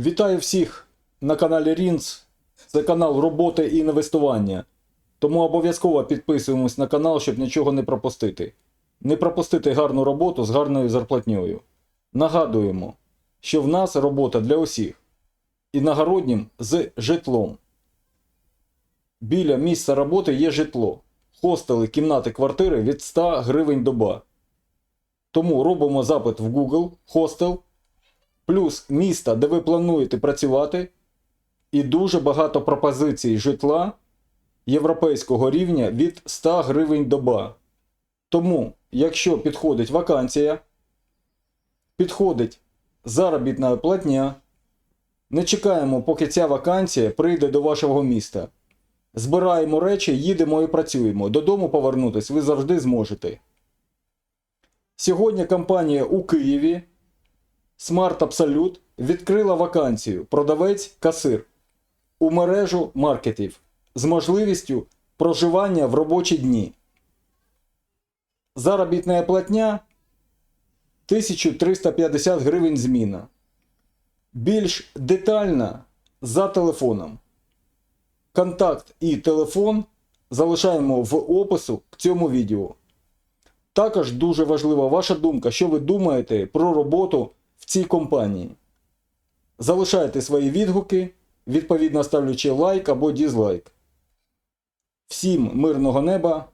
Вітаю всіх на каналі Рінц. Це канал роботи і інвестування. Тому обов'язково підписуємось на канал, щоб нічого не пропустити. Не пропустити гарну роботу з гарною зарплатньою. Нагадуємо, що в нас робота для усіх. Іногороднім з житлом. Біля місця роботи є житло. Хостели, кімнати, квартири від 100 гривень доба. Тому робимо запит в Google хостел плюс міста, де ви плануєте працювати, і дуже багато пропозицій житла європейського рівня від 100 гривень доба. Тому, якщо підходить вакансія, підходить заробітна платня, не чекаємо, поки ця вакансія прийде до вашого міста. Збираємо речі, їдемо і працюємо. Додому повернутись ви завжди зможете. Сьогодні компанія у Києві Smart Absolute відкрила вакансію продавець-касир у мережу маркетів з можливістю проживання в робочі дні. Заробітна платня 1350 гривень зміна. Більш детально за телефоном. Контакт і телефон залишаємо в опису к цьому відео. Також дуже важлива ваша думка, що ви думаєте про роботу цій компанії. Залишайте свої відгуки, відповідно ставлячи лайк або дізлайк. Всім мирного неба,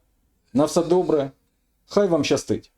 на все добре, хай вам щастить!